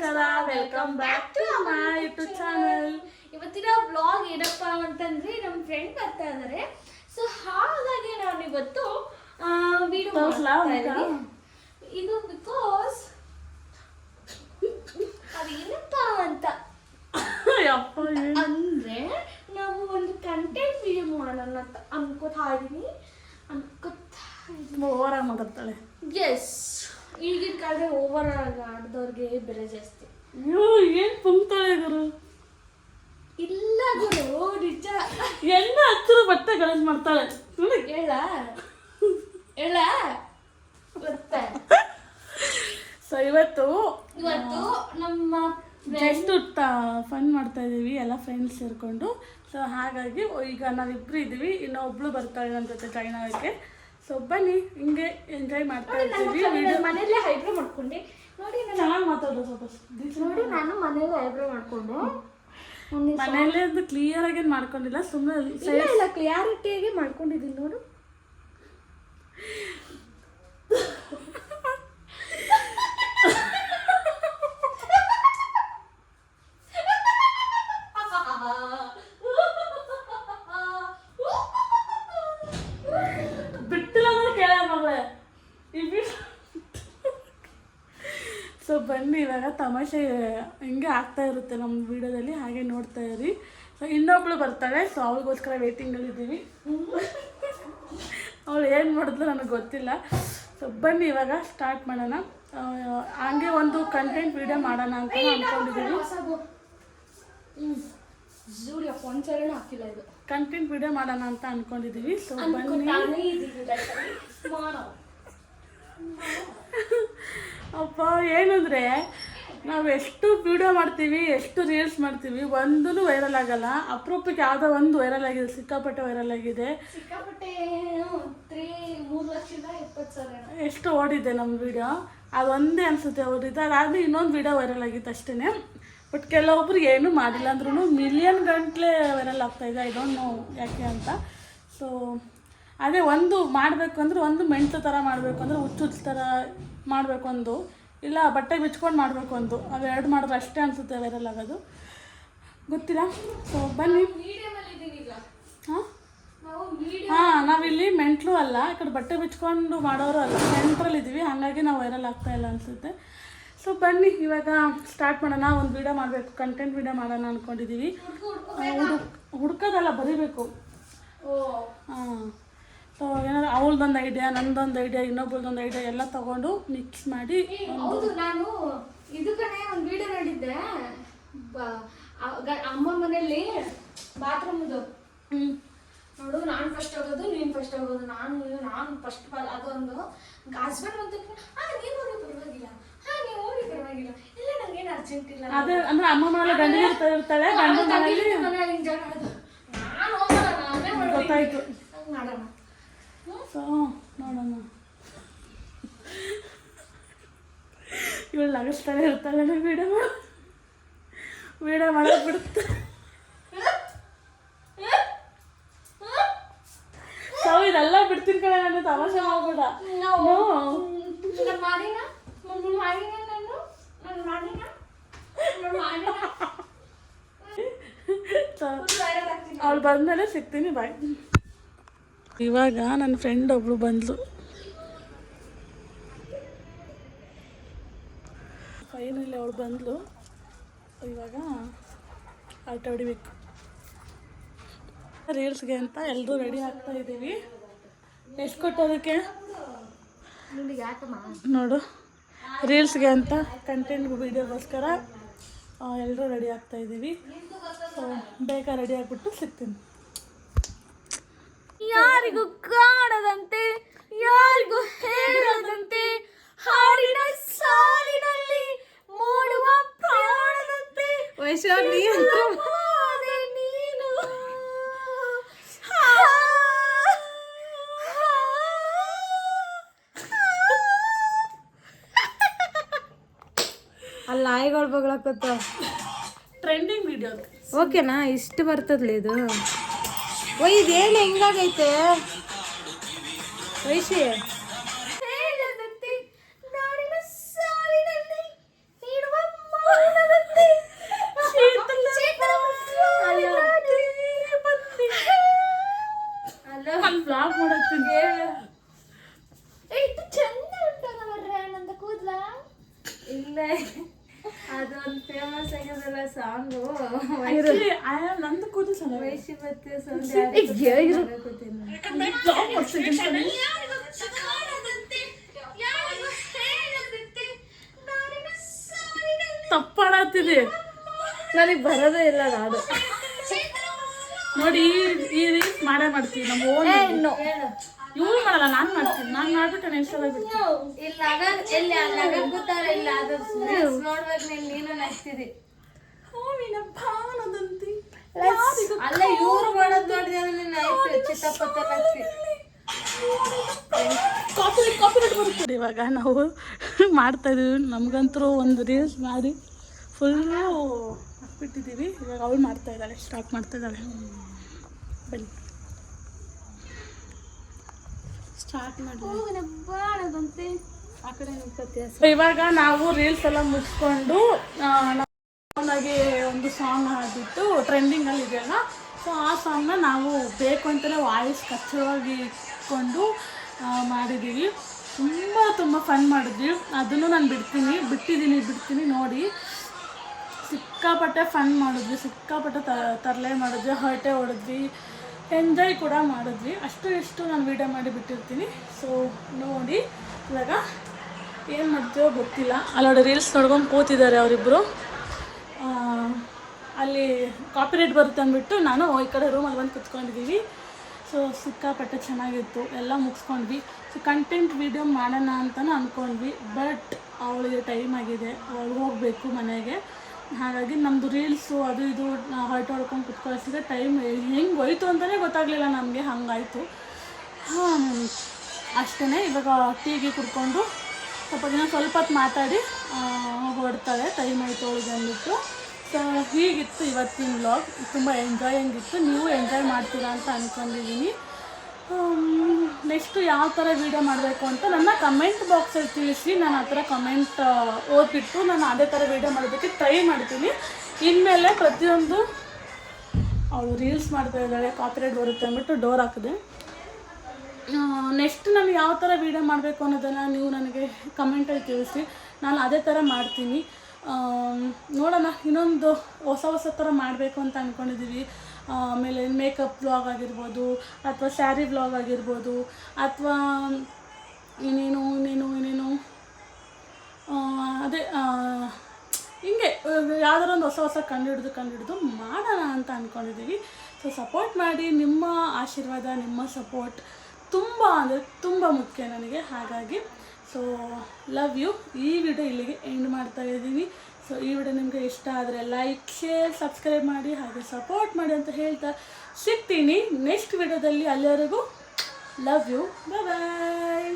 ನಮಸ್ಕಾರ welcome back to my YouTube channel ಇವತ್ತಿನ blog ಏನಪ್ಪ ಅಂತಂದ್ರೆ ನಮ್ಮ ಫ್ರೆಂಡ್ ಬರ್ತಾ ಇದ್ದಾರೆ ಸೊ ಹಾಗಾಗಿ ನಾನು ಇವತ್ತು ವಿಡಿಯೋ. ಇದು ಬಿಕಾಸ್ ಅದೇನಪ್ಪ ಅಂತ. ಅಂದ್ರೆ ನಾವು ಒಂದು ಕಂಟೆಂಟ್ ವಿಡಿಯೋ ಮಾಡೋಣ ಅಂತ ಅನ್ಕೋತಾ ಇದೀನಿ ಅನ್ಕೋತಾ ಇದ್ದೀನಿ. ಮಾತಾಡ್ತಾಳೆ. ಎಸ್ ಈಗಿನ ಕಾಲದ ಓವರ್ ಆಡಿದವ್ರಿಗೆ ಬೆಲೆ ಜಾಸ್ತಿ. ಅಯ್ಯೋ ಏನ್ ಪುಂಗ್ತಾಳೆ ಗುರು? ಇಲ್ಲ ಗುರು ನಿಜ. ಎಲ್ಲ ಹತ್ತಿರ ಬಟ್ಟೆ ಗಲೀಜ್ ಮಾಡ್ತಾಳೆ. ನೋಡಿ ಹೇಳ. ಹೇಳ. ಸೊ ಇವತ್ತು ಇವತ್ತು ನಮ್ಮ ಜಸ್ಟ್ ಫನ್ ಮಾಡ್ತಾ ಇದೀವಿ ಎಲ್ಲ ಫ್ರೆಂಡ್ಸ್ ಸೇರ್ಕೊಂಡು. ಸೊ ಹಾಗಾಗಿ ಈಗ ನಾವಿಬ್ರು ಇದೀವಿ ಇನ್ನೊಬ್ಳು ಬರ್ತಾಳೆ ನನ್ನ ಜೊತೆ ಜಾಯ್ನ್ ಆಗೋಕ್ಕೆ. ಸೊ ಬನ್ನಿ ಹಿಂಗೆ ಎಂಜಾಯ್ ಮಾಡ್ತಾ ಇರ್ತೀವಿ. ವಿಡಿಯೋ ಮನೆಯಲ್ಲೇ ಐಬ್ರೋ ಮಾಡ್ಕೊಂಡೆ. ನೋಡಿ ನಾನು ಚೆನ್ನಾಗಿ ಮಾತಾಡೋದು ಸ್ವಲ್ಪ ನೋಡಿ ನಾನು ಮನೆಯಲ್ಲೇ ಐಬ್ರೋ ಮಾಡ್ಕೊಂಡು. ಮನೆಯಲ್ಲೇ ಅದು ಕ್ಲಿಯರ್ ಆಗಿ ಮಾಡ್ಕೊಂಡಿಲ್ಲ ಸುಮ್ಮನೆ ಇಲ್ಲ ಕ್ಲಿಯಾರಿಟಿಯಾಗಿ ಮಾಡ್ಕೊಂಡಿದ್ದೀನಿ ನೋಡು. ಬನ್ನಿ ಇವಾಗ ತಮಾಷೆ ಹಿಂಗೆ ಆಗ್ತಾ ಇರುತ್ತೆ ನಮ್ಮ ವಿಡಿಯೋದಲ್ಲಿ ಹಾಗೆ ನೋಡ್ತಾ ಇರಿ. ಸೊ ಇನ್ನೊಬ್ಳು ಬರ್ತಾಳೆ ಸೊ ಅವಳಿಗೋಸ್ಕರ ವೇಟಿಂಗಲ್ಲಿದ್ದೀವಿ ಅವಳು ಏನು ಮಾಡಿದ್ಲು ನನಗೆ ಗೊತ್ತಿಲ್ಲ. ಸೊ ಬನ್ನಿ ಇವಾಗ ಸ್ಟಾರ್ಟ್ ಮಾಡೋಣ. ಹಂಗೆ ಒಂದು ಕಂಟೆಂಟ್ ವಿಡಿಯೋ ಮಾಡೋಣ ಅಂತ ಅಂದ್ಕೊಂಡಿದ್ದೀವಿ ಹಾಕಿಲ್ಲ ಇದು. ಕಂಟೆಂಟ್ ವಿಡಿಯೋ ಮಾಡೋಣ ಅಂತ ಅಂದ್ಕೊಂಡಿದ್ದೀವಿ ಸೊ ಬನ್ನಿ. ಅಪ್ಪ ಏನಂದ್ರೆ ನಾವು ಎಷ್ಟು ವಿಡಿಯೋ ಮಾಡ್ತೀವಿ ಎಷ್ಟು ರೀಲ್ಸ್ ಮಾಡ್ತೀವಿ ಒಂದೂ ವೈರಲ್ ಆಗಲ್ಲ. ಅಪರೂಪಕ್ಕೆ ಯಾವುದೋ ಒಂದು ವೈರಲ್ ಆಗಿದೆ ಸಿಕ್ಕಾಪಟ್ಟೆ ವೈರಲ್ ಆಗಿದೆ. ಎಷ್ಟು ಓಡಿದೆ ನಮ್ಮ ವಿಡಿಯೋ ಅದೊಂದೇ ಅನಿಸುತ್ತೆ ಓದಿದ್ದು ಅದಾದ್ಮೇಲೆ ಇನ್ನೊಂದು ವಿಡಿಯೋ ವೈರಲ್ ಆಗಿತ್ತು ಅಷ್ಟೇ ಬಟ್ ಕೆಲವೊಬ್ರಿಗೆ ಏನೂ ಮಾಡಿಲ್ಲ ಅಂದ್ರೂ ಮಿಲಿಯನ್ ಗಂಟ್ಲೆ ವೈರಲ್ ಆಗ್ತಾಯಿದೆ ಐ ಡೋಂಟ್ ನೋ ಯಾಕೆ ಅಂತ. ಸೊ ಅದೇ ಒಂದು ಮಾಡಬೇಕು ಅಂದ್ರೆ ಒಂದು ಮೆಣಸು ಥರ ಮಾಡಬೇಕು ಅಂದರೆ ಹುಚ್ಚು ಹುಚ್ಚು ಥರ ಮಾಡಬೇಕು ಒಂದು. ಇಲ್ಲ ಬಟ್ಟೆ ಬಿಚ್ಕೊಂಡು ಮಾಡಬೇಕು ಒಂದು. ಅವೆರಡು ಮಾಡಿದ್ರೆ ಅಷ್ಟೇ ಅನಿಸುತ್ತೆ ವೈರಲ್ ಆಗೋದು. ಗೊತ್ತಿಲ್ಲ? ಸೊ ಬನ್ನಿ. ಹಾಂ? ಹಾಂ ನಾವಿಲ್ಲಿ ಮೆಂಟ್ಲು ಅಲ್ಲ ಈ ಕಡೆ ಬಟ್ಟೆ ಬಿಚ್ಕೊಂಡು ಮಾಡೋರು ಅಲ್ಲ ಸೆಂಟ್ರಲ್ಲಿ ಇದ್ದೀವಿ. ಹಾಗಾಗಿ ನಾವು ವೈರಲ್ ಆಗ್ತಾ ಇಲ್ಲ ಅನಿಸುತ್ತೆ. ಸೊ ಬನ್ನಿ ಇವಾಗ ಸ್ಟಾರ್ಟ್ ಮಾಡೋಣ. ಒಂದು ವೀಡಿಯೋ ಮಾಡಬೇಕು ಕಂಟೆಂಟ್ ವೀಡಿಯೋ ಮಾಡೋಣ ಅಂದ್ಕೊಂಡಿದ್ದೀವಿ ಹುಡುಕ್ ಹುಡ್ಕೋದಲ್ಲ ಬರೀಬೇಕು. ಓ. ಹಾಂ. ಅವಳದೊಂದು ಐಡಿಯಾ ನಂದೊಂದು ಐಡಿಯಾ ಇನ್ನೊಬ್ಬಳದೊಂದು ಐಡಿಯಾ ಎಲ್ಲ ತಗೊಂಡು ಮಿಕ್ಸ್ ಮಾಡಿ ಹೌದು ನಾನು ಇದು ಕಣೆ ಒಂದು ವಿಡಿಯೋ ನೋಡಿದ್ದೆ. ಅಮ್ಮ ಮನೆಯಲ್ಲಿ ಬಾತ್ರೂಮ್ದು ಹ್ಞೂ ನೋಡು ನಾನು ಫಸ್ಟ್ ಆಗೋದು ನೀನು ಫಸ್ಟ್ ಆಗೋದು ನಾನು ನಾನು ಫಸ್ಟ್ ಅದೊಂದು. ಹಸ್ಬೆಂಡ್ ಅಂತ ಹಾ ನೀವು ಹೋಗಿ ಪರವಾಗಿಲ್ಲ. ಹಾ ನೀವು ಹೋಗಿ ಪರವಾಗಿಲ್ಲ. ಇಲ್ಲ ನಂಗೇನು ಅರ್ಜೆಂಟ್ ಇಲ್ಲ. ಅದೇ ಅಂದ್ರೆ ಅಮ್ಮ ಮನೆಯಲ್ಲಿ ಗಂಡ ಇರ್ತಾ ಇರ್ತಾಳೆ ಗಂಡ ಮನೆಯಲ್ಲಿ. ನಾನು ಹೋಗೋಣ. ಗೊತ್ತಾಯ್ತು. ಮಾಡೋಣ. ನೋಡೋಣ ಇವಳು ನಗಿಸ್ತಾನೆ ಇರ್ತಾಳೆ ವಿಡಿಯೋ ಮಾಡ ವಿಡಿಯೋ ಮಾಡೋದು ಬಿಡುತ್ತೆ ಸೊ ಇದೆಲ್ಲ ಬಿಡ್ತೀನಿ ಕಡೆ ನಾನು ತಮಾಷೆ ಮಾಡ್ಬೇಡ. ನಾವು No. ನಾನು ಮಾಡಿನ ನಾನು ಮಾಡಿನ ನಾನು? ನಾನು ಮಾಡಿನ ನಾನು ಮಾಡಿನ ಫುಲ್ ವೈರಲ್ ಆಗ್ತೀನಿ ಅವಳು ಬಂದಮೇಲೆ ಸಿಗ್ತೀನಿ ಬಾಯ್ ಇವಾಗ ನನ್ನ ಫ್ರೆಂಡ್ ಒಬ್ಳು ಬಂದ್ಲು. ಫೈನಲ್ಲಿ ಅವಳು ಬಂದ್ಲು. ಇವಾಗ ಆಟ ಹೊಡಿಬೇಕು ರೀಲ್ಸ್ಗೆ ಅಂತ ಎಲ್ಲರೂ ರೆಡಿ ಆಗ್ತಾ ಇದ್ದೀವಿ ಎಷ್ಟು ಕೊಟ್ಟೋದಕ್ಕೆ? ನೋಡು. ರೀಲ್ಸ್ಗೆ ಅಂತ ಕಂಟೆಂಟ್ ವೀಡಿಯೋಗೋಸ್ಕರ ಎಲ್ಲರೂ ರೆಡಿ ಆಗ್ತಾ ಇದ್ದೀವಿ ಸೊ ಬೇಗ ರೆಡಿ ಆಗಿಬಿಟ್ಟು ಸಿಗ್ತೀನಿ. ಯಾರಿಗೂ ಕಾಣದಂತೆ ಯಾರಿಗೂ ಹೇಳದಂತೆ ಹಾಡಿನ ಸಾಲಿನಲ್ಲಿ ಮೂಡುವ ಪ್ರಾಣದಂತೆ. ವೈಶಾಲಿ ನೀನು. ಹಾ, ಅಲ್ಲಿ ನಾಯಿಗಳು ಬಗ್ಳಕತ್ತ ಟ್ರೆಂಡಿಂಗ್ ವಿಡಿಯೋ ಓಕೆನಾ ಇಷ್ಟು ಬರ್ತದ್ಲಿ ಇದು. ಓ ಇದೇನು ಹೆಂಗಾಗೈತೆ? ವೈಶಿ ಹೇಳದಂತೆ ನಾಡಿನ ಸಾಲಿನಲ್ಲಿ ನೀಡುವ ಮಾ- ಇಲ್ಲ ಅದೊಂದು ಸಾಂಗು ನಂದು. ತಪ್ಪಾಡತ್ತಿದೆ ನನಗೆ ಬರೋದೇ ಇಲ್ಲ ನಾಡು. ನೋಡಿ ಈ- ಈ ರೀತಿ ಮಾಡೇ ಮಾಡ್ತೀವಿ ನಮ್ಮ ಓನ್ ಇವ್ರು ಮಾಡಲ್ಲ ನಾನು ಮಾಡ್ತೀನಿ. ನಾನು ಮಾಡ್ಬಿಟ್ಟು ನೆಕ್ಸ್ಟ್ ಸಲ ಬಿಡ್ತೀನಿ ಇಲ್ಲ ನಗ ಗೊತ್ತಾರ ಇಲ್ಲ ಅದು ನೋಡ್ಬೇಕು ನೀನ್ ನೀನು ನಗ್ತಿದಿ. ಹೂವಿನ ಭಾವನದಂತೆ ಅಲ್ಲ ಇವ್ರು ಮಾಡೋದ್ ನೋಡಿದ್ರೆ ನೀನ್ ಆಯ್ತು ಚಿತ್ತಪ್ಪತ್ತ ನಗ್ತಿ ಕಾಪಿ ಕಾಪಿ ಇವಾಗ. ನಾವು ಮಾಡ್ತಾ ಇದೀವಿ. ನಮಗಂತರೂ ಒಂದು ರೀಲ್ಸ್ ಮಾಡಿ ಫುಲ್ಲು ಬಿಟ್ಟಿದ್ದೀವಿ ಇವಾಗ ಅವಳು ಮಾಡ್ತಾ ಇದ್ದಾಳೆ ಸ್ಟಾರ್ಟ್ ಮಾಡ್ತಾ ಇದ್ದಾಳೆ. ಬನ್ನಿ. ಸ್ಟಾರ್ಟ್ ಮಾಡಿ. ಆ ಕಡೆ ಇವಾಗ ನಾವು ರೀಲ್ಸ್ ಎಲ್ಲ ಮುಗಿಸ್ಕೊಂಡು ಒಂದು ಸಾಂಗ್ ಹಾಡಿಬಿಟ್ಟು ಟ್ರೆಂಡಿಂಗಲ್ಲಿ ಇದೆಯಲ್ಲ ಸೊ ಆ ಸಾಂಗ್ನ ನಾವು ಬೇಕು ಅಂತಲೇ ವಾಯ್ಸ್ ಕಚ್ಚವಾಗಿ ಇಟ್ಕೊಂಡು ಮಾಡಿದ್ದೀವಿ ತುಂಬ ತುಂಬ ಫನ್ ಮಾಡಿದ್ವಿ. ಅದನ್ನು ನಾನು ಬಿಡ್ತೀನಿ ಬಿಟ್ಟಿದ್ದೀನಿ ಬಿಡ್ತೀನಿ ನೋಡಿ. ಸಿಕ್ಕಾಪಟ್ಟೆ ಫನ್ ಮಾಡಿದ್ವಿ, ಸಿಕ್ಕಾಪಟ್ಟೆ ತ, ತರಲೆ ಮಾಡಿದ್ವಿ, ಹರಟೆ ಹೊಡೆದ್ವಿ ಎಂಜಾಯ್ ಕೂಡ ಮಾಡಿದ್ವಿ. ಅಷ್ಟು ಇಷ್ಟು ನಾನು ವೀಡಿಯೋ ಮಾಡಿ ಬಿಟ್ಟಿರ್ತೀನಿ. ಸೊ ನೋಡಿ, ಇವಾಗ ಏನು ಮಾಡ್ತೀವೋ ಗೊತ್ತಿಲ್ಲ. ಅಲ್ಲೋಡಿ ರೀಲ್ಸ್ ನೋಡ್ಕೊಂಡು ಕೂತಿದ್ದಾರೆ ಅವರಿಬ್ಬರು ಅಲ್ಲಿ ಕಾಪಿರೇಟ್ ಬರುತ್ತೆ ಅಂದ್ಬಿಟ್ಟು ನಾನು ಈ ಕಡೆ ರೂಮಲ್ಲಿ ಬಂದು ಕುತ್ಕೊಂಡಿದ್ದೀವಿ ಸೊ ಸಿಕ್ಕಾಪಟ್ಟೆ ಚೆನ್ನಾಗಿತ್ತು. ಎಲ್ಲ ಮುಗಿಸ್ಕೊಂಡ್ವಿ. ಸೊ ಕಂಟೆಂಟ್ ವೀಡಿಯೋ ಮಾಡೋಣ ಅಂತಲೂ ಅಂದ್ಕೊಂಡ್ವಿ ಬಟ್ ಅವಳಿಗೆ ಟೈಮ್ ಆಗಿದೆ. ಅವಳು ಹೋಗಬೇಕು ಮನೆಗೆ. ಹಾಗಾಗಿ ನಮ್ಮದು ರೀಲ್ಸು ಅದು ಇದು ಹೊರಟು ಹೊಡ್ಕೊಂಡು ಕುತ್ಕೊಳ್ಸಿದ್ರೆ ಟೈಮ್ ಹೆಂಗೆ ಹೋಯ್ತು ಅಂತಲೇ ಗೊತ್ತಾಗಲಿಲ್ಲ ನಮಗೆ. ಹಾಗಾಯಿತು. ಹಾಂ ಅಷ್ಟೇ ಇವಾಗ ಟೀಗೆ ಕುಡ್ಕೊಂಡು ಸ್ವಲ್ಪ ದಿನ ಸ್ವಲ್ಪ ಹೊತ್ತು ಮಾತಾಡಿ ಹೊಡ್ತಾಳೆ ಟೈಮ್ ಆಯಿತು ಅವಳಿಗೆ ಅಂದ್ಬಿಟ್ಟು. ಸೊ ಹೀಗಿತ್ತು ಇವತ್ತಿನ ವ್ಲಾಗ್ ತುಂಬ ಎಂಜಾಯಿಂಗ್ ಇತ್ತು ನೀವು ಎಂಜಾಯ್ ಮಾಡ್ತೀರಾ ಅಂತ ಅಂದ್ಕೊಂಡಿದ್ದೀನಿ ನೆಕ್ಸ್ಟು ಯಾವ ಥರ ವೀಡಿಯೋ ಮಾಡಬೇಕು ಅಂತ ನನ್ನ ಕಮೆಂಟ್ ಬಾಕ್ಸಲ್ಲಿ ತಿಳಿಸಿ. ನಾನು ಆ ಥರ ಕಮೆಂಟ್ ಓದ್ಬಿಟ್ಟು ನಾನು ಅದೇ ಥರ ವೀಡಿಯೋ ಮಾಡೋದಕ್ಕೆ ಟ್ರೈ ಮಾಡ್ತೀನಿ. ಇನ್ಮೇಲೆ ಪ್ರತಿಯೊಂದು ಅವಳು ರೀಲ್ಸ್ ಮಾಡ್ತಾ ಇದ್ದಾಳೆ ಕಾಪಿರೇಟ್ ಬರುತ್ತೆ ಅಂದ್ಬಿಟ್ಟು ಡೋರ್ ಹಾಕಿದೆ. ನೆಕ್ಸ್ಟ್ ನಾನು ಯಾವ ಥರ ವೀಡಿಯೋ ಮಾಡಬೇಕು ಅನ್ನೋದನ್ನು ನೀವು ನನಗೆ ಕಮೆಂಟಲ್ಲಿ ತಿಳಿಸಿ. ನಾನು ಅದೇ ಥರ ಮಾಡ್ತೀನಿ. ನೋಡೋಣ, ಇನ್ನೊಂದು ಹೊಸ ಹೊಸ ಥರ ಮಾಡಬೇಕು ಅಂತ ಅಂದ್ಕೊಂಡಿದ್ದೀವಿ ಆಮೇಲೆ ಮೇಕಪ್ ಬ್ಲಾಗ್ ಆಗಿರ್ಬೋದು, ಅಥವಾ ಸ್ಯಾರಿ ಬ್ಲಾಗ್ ಆಗಿರ್ಬೋದು, ಅಥವಾ ಇನ್ನೇನು ಇನ್ನೇನು ಇನ್ನೇನು. ಅದೇ ಹಿಂಗೆ, ಯಾವ್ದಾರ ಒಂದು ಹೊಸ ಹೊಸ ಕಂಡುಹಿಡಿದು ಕಂಡುಹಿಡಿದು ಮಾಡೋಣ ಅಂತ ಅಂದ್ಕೊಂಡಿದ್ದೀವಿ ಸೊ ಸಪೋರ್ಟ್ ಮಾಡಿ, ನಿಮ್ಮ ಆಶೀರ್ವಾದ, ನಿಮ್ಮ ಸಪೋರ್ಟ್ ತುಂಬ ಅಂದರೆ ತುಂಬ ಮುಖ್ಯ ನನಗೆ, ಹಾಗಾಗಿ ಸೊ ಲವ್ ಯು ಈ ವಿಡಿಯೋ ಇಲ್ಲಿಗೆ ಎಂಡ್ ಮಾಡ್ತಾ ಇದ್ದೀನಿ. ಸೊ ಈ ವಿಡಿಯೋ ನಿಮಗೆ ಇಷ್ಟ ಆದರೆ ಲೈಕ್ ಶೇರ್ ಸಬ್ಸ್ಕ್ರೈಬ್ ಮಾಡಿ ಹಾಗೆ ಸಪೋರ್ಟ್ ಮಾಡಿ ಅಂತ ಹೇಳ್ತಾ ಸಿಗ್ತೀನಿ. ನೆಕ್ಸ್ಟ್ ವಿಡಿಯೋದಲ್ಲಿ ಅಲ್ಲಿವರೆಗೂ ಲವ್ ಯು ಬಾಯ್